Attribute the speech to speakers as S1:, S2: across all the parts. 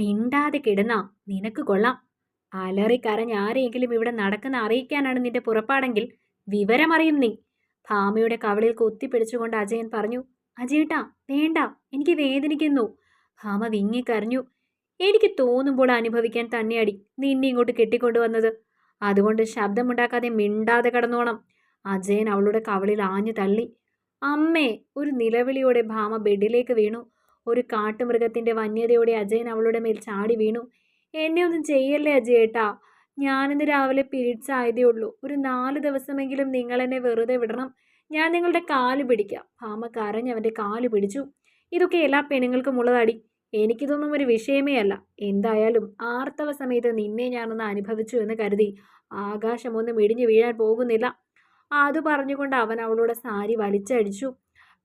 S1: മിണ്ടാതെ കിടന്ന. നിനക്ക് കൊള്ളാം. അലറിക്കരഞ്ഞ് ആരെയെങ്കിലും ഇവിടെ നടക്കുന്ന അറിയിക്കാനാണ് നിന്റെ പുറപ്പാടെങ്കിൽ വിവരമറിയും നീ. ഭാമയുടെ കവളിൽ കൊത്തിപ്പിടിച്ചുകൊണ്ട് അജയൻ പറഞ്ഞു അജയേട്ടാ വേണ്ട. എനിക്ക് വേദനിക്കുന്നു. ഭാമ വിങ്ങിക്കരഞ്ഞു. എനിക്ക് തോന്നുമ്പോൾ അനുഭവിക്കാൻ തന്നെയടി. നിന്നെ ഇങ്ങോട്ട് കെട്ടിക്കൊണ്ടുവന്നത്. അതുകൊണ്ട് ശബ്ദമുണ്ടാക്കാതെ മിണ്ടാതെ കടന്നോണം. അജയൻ അവളുടെ കവളിൽ ആഞ്ഞു തള്ളി. അമ്മേ ഒരു നിലവിളിയോടെ ഭാമ ബെഡിലേക്ക് വീണു. ഒരു കാട്ടുമൃഗത്തിന്റെ വന്യതയോടെ അജയൻ അവളുടെ മേൽ ചാടി വീണു. എന്നെ ഒന്നും ചെയ്യല്ലേ അജയേട്ടാ? ഞാനിന്ന് രാവിലെ പിരിച്ചായതേ ഉള്ളൂ. ഒരു നാല് ദിവസമെങ്കിലും നിങ്ങൾ എന്നെ വെറുതെ വിടണം. ഞാൻ നിങ്ങളുടെ കാൽ പിടിക്കാം. ഭാമ കരഞ്ഞ് അവന്റെ കാൽ പിടിച്ചു. ഇതൊക്കെ എല്ലാ പെണ്ണുങ്ങൾക്കും ഉള്ളതാടി. എനിക്കിതൊന്നും ഒരു വിഷയമേ അല്ല. എന്തായാലും ആർത്തവ സമയത്ത് നിന്നെ ഞാനൊന്ന് അനുഭവിച്ചു എന്ന് കരുതി ആകാശമൊന്നും ഇടിഞ്ഞു വീഴാൻ പോകുന്നില്ല. അത് പറഞ്ഞുകൊണ്ട് അവൻ അവളുടെ സാരി വലിച്ചടിച്ചു.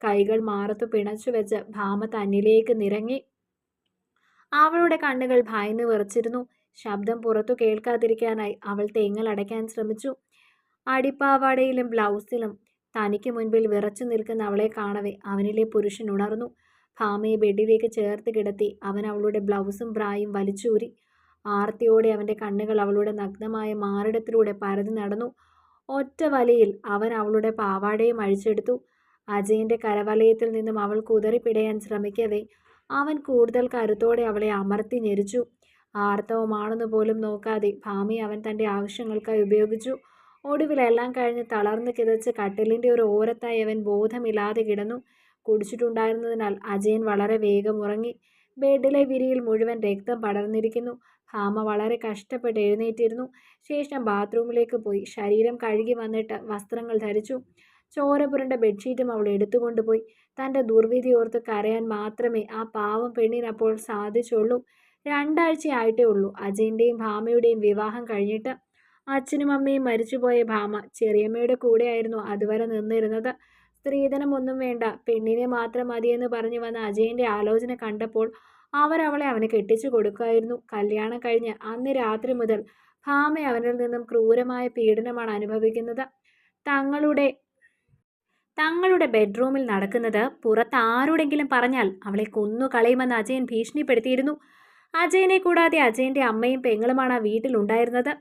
S1: കൈകൾ മാറത്ത് പിണച്ചു വെച്ച് ഭാമ തന്നിലേക്ക് നിരങ്ങി. അവളുടെ കണ്ണുകൾ ഭയന്ന് വിറച്ചിരുന്നു. ശബ്ദം പുറത്തു കേൾക്കാതിരിക്കാനായി അവൾ തേങ്ങൽ അടയ്ക്കാൻ ശ്രമിച്ചു. അടിപ്പാവാടയിലും ബ്ലൗസിലും തനിക്ക് മുൻപിൽ വിറച്ചു നിൽക്കുന്ന അവളെ കാണവേ അവനിലെ പുരുഷൻ ഉണർന്നു. ഭാമയെ ബെഡിലേക്ക് ചേർത്ത് കിടത്തി അവൻ അവളുടെ ബ്ലൗസും ബ്രായും വലിച്ചൂരി. ആർത്തിയോടെ അവന്റെ കണ്ണുകൾ അവളുടെ നഗ്നമായ മാറിടത്തിലൂടെ പരതി നടന്നു. ഒറ്റ വലിയിൽ അവൻ അവളുടെ പാവാടയും അഴിച്ചെടുത്തു. അജയന്റെ കരവലയത്തിൽ നിന്നും അവൾ കുതറിപ്പിടയാൻ ശ്രമിക്കവേ. അവൻ കൂടുതൽ കരുത്തോടെ അവളെ അമർത്തി ഞെരിച്ചു. ആർത്തവമാണെന്ന് പോലും നോക്കാതെ ഭാമി അവൻ തന്റെ ആവശ്യങ്ങൾക്കായി ഉപയോഗിച്ചു. ഒടുവിലെല്ലാം കഴിഞ്ഞ് തളർന്ന് കിതച്ച് കട്ടിലിന്റെ ഒരു ഓരത്തായി അവൻ ബോധമില്ലാതെ കിടന്നു. കുടിച്ചിട്ടുണ്ടായിരുന്നതിനാൽ അജയൻ വളരെ വേഗം ഉറങ്ങി. ബെഡിലെ വിരിയിൽ മുഴുവൻ രക്തം പടർന്നിരിക്കുന്നു. ഭാമ വളരെ കഷ്ടപ്പെട്ട് എഴുന്നേറ്റിരുന്നു. ശേഷം ബാത്റൂമിലേക്ക് പോയി. ശരീരം കഴുകി വന്നിട്ട് വസ്ത്രങ്ങൾ ധരിച്ചു. ചോര പുരണ്ട ബെഡ്ഷീറ്റും അവൾ എടുത്തുകൊണ്ടുപോയി. തന്റെ ദുർവിധി ഓർത്ത് കരയാൻ മാത്രമേ ആ പാവം പെണ്ണിനപ്പോൾ സാധിച്ചുള്ളൂ. രണ്ടാഴ്ചയായിട്ടേ ഉള്ളൂ. അജയന്റെയും ഭാമയുടെയും വിവാഹം കഴിഞ്ഞിട്ട് അച്ഛനും അമ്മയും മരിച്ചുപോയ ഭാമ ചെറിയമ്മയുടെ കൂടെയായിരുന്നു അതുവരെ നിന്നിരുന്നത്. സ്ത്രീധനം ഒന്നും വേണ്ട. പെണ്ണിനെ മാത്രം മതിയെന്ന് പറഞ്ഞു വന്ന അജയന്റെ ആലോചന കണ്ടപ്പോൾ അവരവളെ അവന് കെട്ടിച്ചു കൊടുക്കുമായിരുന്നു. കല്യാണം കഴിഞ്ഞ് അന്ന് രാത്രി മുതൽ ഭാമ അവനിൽ നിന്നും ക്രൂരമായ പീഡനമാണ് അനുഭവിക്കുന്നത്. തങ്ങളുടെ തങ്ങളുടെ ബെഡ്റൂമിൽ നടക്കുന്നത് പുറത്ത് ആരോടെങ്കിലും പറഞ്ഞാൽ അവളെ കൊന്നു കളയുമെന്ന് അജയൻ ഭീഷണിപ്പെടുത്തിയിരുന്നു. അജയനെ കൂടാതെ അജയന്റെ അമ്മയും പെങ്ങളുമാണ് ആ വീട്ടിലുണ്ടായിരുന്നത്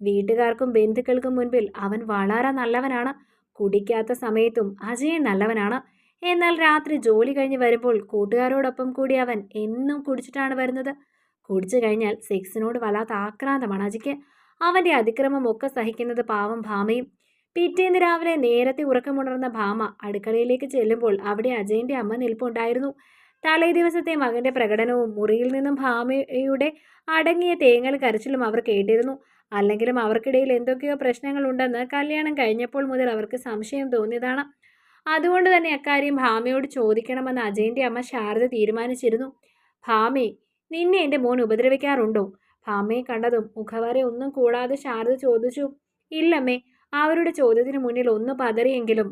S1: വീട്ടുകാർക്കും ബന്ധുക്കൾക്കും മുൻപിൽ അവൻ വളരെ നല്ലവനാണ്. കുടിക്കാത്ത സമയത്തും അജയൻ നല്ലവനാണ്. എന്നാൽ രാത്രി ജോലി കഴിഞ്ഞ് വരുമ്പോൾ കൂട്ടുകാരോടൊപ്പം കൂടി അവൻ എന്നും കുടിച്ചിട്ടാണ് വരുന്നത്. കുടിച്ചു കഴിഞ്ഞാൽ സെക്സിനോട് വല്ലാത്ത ആക്രാന്തമാണ് അജിക്ക്. അവന്റെ അതിക്രമം ഒക്കെ സഹിക്കുന്നത് പാവം ഭാമയും. പിറ്റേന്ന് രാവിലെ നേരത്തെ ഉറക്കമുണർന്ന ഭാമ അടുക്കളയിലേക്ക് ചെല്ലുമ്പോൾ അവിടെ അജയന്റെ അമ്മ നിൽപ്പുണ്ടായിരുന്നു. തലേ ദിവസത്തെ മകന്റെ പ്രകടനവും മുറിയിൽ നിന്നും ഭാമയുടെ അടങ്ങിയ തേങ്ങൽ കരച്ചിലും അവർ കേട്ടിരുന്നു. അല്ലെങ്കിലും അവർക്കിടയിൽ എന്തൊക്കെയോ പ്രശ്നങ്ങളുണ്ടെന്ന് കല്യാണം കഴിഞ്ഞപ്പോൾ മുതൽ അവർക്ക് സംശയം തോന്നിയതാണ്. അതുകൊണ്ട് തന്നെ അക്കാര്യം ഭാമയോട് ചോദിക്കണമെന്ന് അജയന്റെ അമ്മ ശാരദ തീരുമാനിച്ചിരുന്നു. ഭാമേ നിന്നെ എന്റെ മോൻ ഉപദ്രവിക്കാറുണ്ടോ? ഭാമയെ കണ്ടതും മുഖവരെ ഒന്നും കൂടാതെ ശാരദ ചോദിച്ചു ഇല്ലമ്മേ അവരുടെ ചോദ്യത്തിന് മുന്നിൽ ഒന്ന് പതറിയെങ്കിലും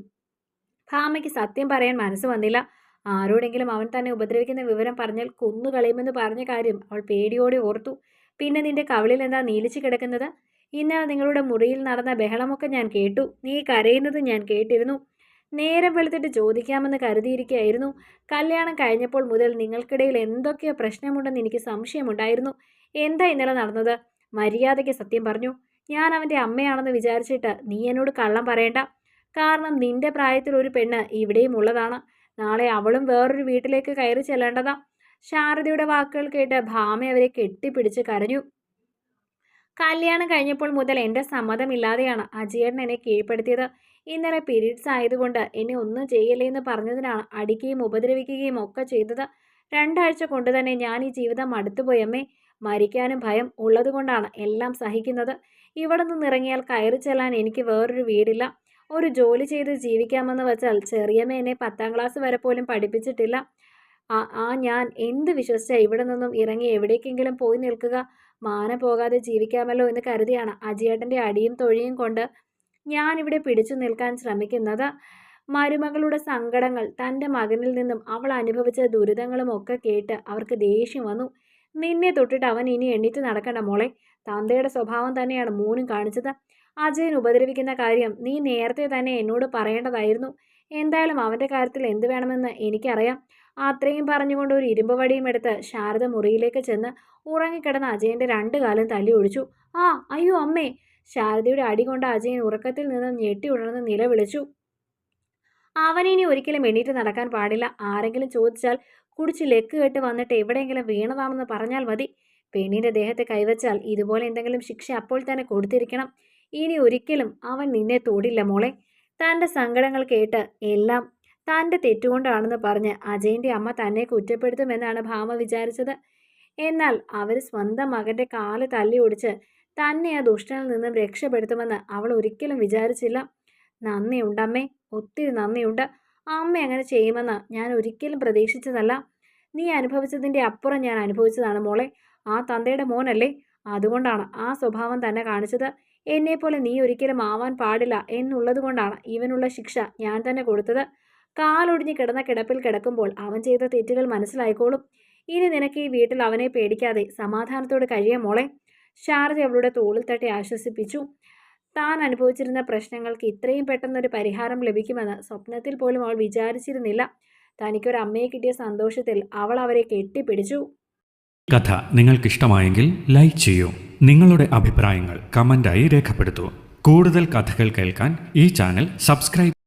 S1: ഭാമയ്ക്ക് സത്യം പറയാൻ മനസ്സ് വന്നില്ല. ആരോടെങ്കിലും അവൻ തന്നെ ഉപദ്രവിക്കുന്ന വിവരം പറഞ്ഞാൽ കൊന്നുകളയുമെന്ന് പറഞ്ഞ കാര്യം അവൾ പേടിയോടെ ഓർത്തു. പിന്നെ നിന്റെ കവളിൽ എന്താ നീലിച്ചു കിടക്കുന്നത്? ഇന്നലെ നിങ്ങളുടെ മുറിയിൽ നടന്ന ബഹളമൊക്കെ ഞാൻ കേട്ടു. നീ കരയുന്നത് ഞാൻ കേട്ടിരുന്നു. നേരം വെളുത്തിട്ട് ചോദിക്കാമെന്ന് കരുതിയിരിക്കുകയായിരുന്നു. കല്യാണം കഴിഞ്ഞപ്പോൾ മുതൽ നിങ്ങൾക്കിടയിൽ എന്തൊക്കെയോ പ്രശ്നമുണ്ടെന്ന് എനിക്ക് സംശയമുണ്ടായിരുന്നു. എന്താ ഇന്നലെ നടന്നത്? മര്യാദയ്ക്ക് സത്യം പറഞ്ഞു. ഞാൻ അവന്റെ അമ്മയാണെന്ന് വിചാരിച്ചിട്ട് നീ എന്നോട് കള്ളം പറയണ്ട. കാരണം നിന്റെ പ്രായത്തിൽ ഒരു പെണ്ണ് ഇവിടെയും ഉള്ളതാണ്. നാളെ അവളും വേറൊരു വീട്ടിലേക്ക് കയറി ചെല്ലേണ്ടതാ. ശാരദയുടെ വാക്കുകൾ കേട്ട് ഭാമ അവരെ കെട്ടിപ്പിടിച്ച് കരഞ്ഞു. കല്യാണം കഴിഞ്ഞപ്പോൾ മുതൽ എന്റെ സമ്മതമില്ലാതെയാണ് അജയേട്ടൻ എന്നെ കീഴ്പ്പെടുത്തിയത്. ഇന്നലെ പീരീഡ്സ് ആയതുകൊണ്ട് എന്നെ ഒന്നും ചെയ്യല്ലേ എന്ന് പറഞ്ഞതിനാണ് അടിക്കുകയും ഉപദ്രവിക്കുകയും ഒക്കെ ചെയ്തത്. രണ്ടാഴ്ച കൊണ്ട് തന്നെ ഞാൻ ഈ ജീവിതം അടുത്തുപോയമ്മേ മരിക്കാനും ഭയം ഉള്ളതുകൊണ്ടാണ് എല്ലാം സഹിക്കുന്നത്. ഇവിടെ നിന്ന് ഇറങ്ങിയാൽ കയറി ചെല്ലാൻ എനിക്ക് വേറൊരു വീടില്ല. ഒരു ജോലി ചെയ്ത് ജീവിക്കാമെന്ന് വെച്ചാൽ ചെറിയമ്മ എന്നെ പത്താം ക്ലാസ് വരെ പോലും പഠിപ്പിച്ചിട്ടില്ല. ആ ഞാൻ എന്ത് വിശ്വസിച്ച ഇവിടെ നിന്നും ഇറങ്ങി എവിടേക്കെങ്കിലും പോയി നിൽക്കുക? മാന പോകാതെ ജീവിക്കാമല്ലോ എന്ന് കരുതിയാണ് അജിയേട്ടന്റെ അടിയും തൊഴിയും കൊണ്ട് ഞാനിവിടെ പിടിച്ചു നിൽക്കാൻ ശ്രമിക്കുന്നത്. മരുമകളുടെ സങ്കടങ്ങൾ തന്റെ മകനിൽ നിന്നും അവൾ അനുഭവിച്ച ദുരിതങ്ങളും ഒക്കെ കേട്ട് അവർക്ക് ദേഷ്യം വന്നു. നിന്നെ തൊട്ടിട്ട് അവൻ ഇനി എണ്ണീറ്റ് നടക്കണ്ട മോളെ. തന്തയുടെ സ്വഭാവം തന്നെയാണ് മോനും കാണിച്ചത്. അജയൻ ഉപദ്രവിക്കുന്ന കാര്യം നീ നേരത്തെ തന്നെ എന്നോട് പറയേണ്ടതായിരുന്നു. എന്തായാലും അവന്റെ കാര്യത്തിൽ എന്ത് വേണമെന്ന് എനിക്കറിയാം. അത്രയും പറഞ്ഞുകൊണ്ട് ഒരു ഇരുമ്പ് വടിയും എടുത്ത് ശാരദ മുറിയിലേക്ക് ചെന്ന് ഉറങ്ങിക്കിടന്ന അജയന്റെ രണ്ട് കാലം തല്ലി ഒഴിച്ചു ആ അയ്യോ അമ്മേ! ശാരദയുടെ അടി കൊണ്ട് അജയൻ ഉറക്കത്തിൽ നിന്നും ഞെട്ടി ഉണർന്ന് നിലവിളിച്ചു. അവനിനി ഒരിക്കലും എണീറ്റ് നടക്കാൻ പാടില്ല. ആരെങ്കിലും ചോദിച്ചാൽ കുടിച്ച് ലെക്ക് കെട്ട് വന്നിട്ട് എവിടെയെങ്കിലും വീണതാണെന്ന് പറഞ്ഞാൽ മതി. പെണ്ണിന്റെ ദേഹത്തെ കൈവച്ചാൽ ഇതുപോലെ എന്തെങ്കിലും ശിക്ഷ അപ്പോൾ തന്നെ കൊടുത്തിരിക്കണം. ഇനി ഒരിക്കലും അവൻ നിന്നെ തൊടില്ല മോളെ. തന്റെ സങ്കടങ്ങൾ കേട്ട് എല്ലാം തന്റെ തെറ്റുകൊണ്ടാണെന്ന് പറഞ്ഞ് അജയന്റെ അമ്മ തന്നെ കുറ്റപ്പെടുത്തുമെന്നാണ് ഭാമ വിചാരിച്ചത്. എന്നാൽ അവർ സ്വന്തം മകന്റെ കാൽ തല്ലി ഒടിച്ച് തന്നെ ആ ദുഷ്ടനിൽ നിന്നും രക്ഷപ്പെടുത്തുമെന്ന് അവൾ ഒരിക്കലും വിചാരിച്ചില്ല. നന്ദിയുണ്ടമ്മേ ഒത്തിരി നന്ദിയുണ്ട്. അമ്മ അങ്ങനെ ചെയ്യുമെന്ന് ഞാൻ ഒരിക്കലും പ്രതീക്ഷിച്ചതല്ല. നീ അനുഭവിച്ചതിന്റെ അപ്പുറം ഞാൻ അനുഭവിച്ചതാണ് മോളെ. ആ തന്തയുടെ മോനല്ലേ? അതുകൊണ്ടാണ് ആ സ്വഭാവം തന്നെ കാണിച്ചത്. എന്നെപ്പോലെ നീ ഒരിക്കലും ആവാൻ പാടില്ല എന്നുള്ളതുകൊണ്ടാണ് ഇവനുള്ള ശിക്ഷ ഞാൻ തന്നെ കൊടുത്തത്. കാലൊടിഞ്ഞ് കിടന്ന കിടപ്പിൽ കിടക്കുമ്പോൾ അവൻ ചെയ്ത തെറ്റുകൾ മനസ്സിലായിക്കോളും. ഇനി നിനക്ക് ഈ വീട്ടിൽ അവനെ പേടിക്കാതെ സമാധാനത്തോടെ കഴിയാം മോളെ. ഷാർജ അവളുടെ തോളിൽ തട്ടി ആശ്വസിപ്പിച്ചു. താൻ അനുഭവിച്ചിരുന്ന പ്രശ്നങ്ങൾക്ക് ഇത്രയും പെട്ടെന്നൊരു പരിഹാരം ലഭിക്കുമെന്ന് സ്വപ്നത്തിൽ പോലും അവൾ വിചാരിച്ചിരുന്നില്ല. തനിക്കൊരു അമ്മയെ കിട്ടിയ സന്തോഷത്തിൽ അവൾ അവരെ കെട്ടിപ്പിടിച്ചു.
S2: കഥ നിങ്ങൾക്കിഷ്ടമായെങ്കിൽ ലൈക്ക് ചെയ്യൂ. നിങ്ങളുടെ അഭിപ്രായങ്ങൾ കമന്റായി രേഖപ്പെടുത്തൂ. കൂടുതൽ കഥകൾ കേൾക്കാൻ ഈ ചാനൽ സബ്സ്ക്രൈബ്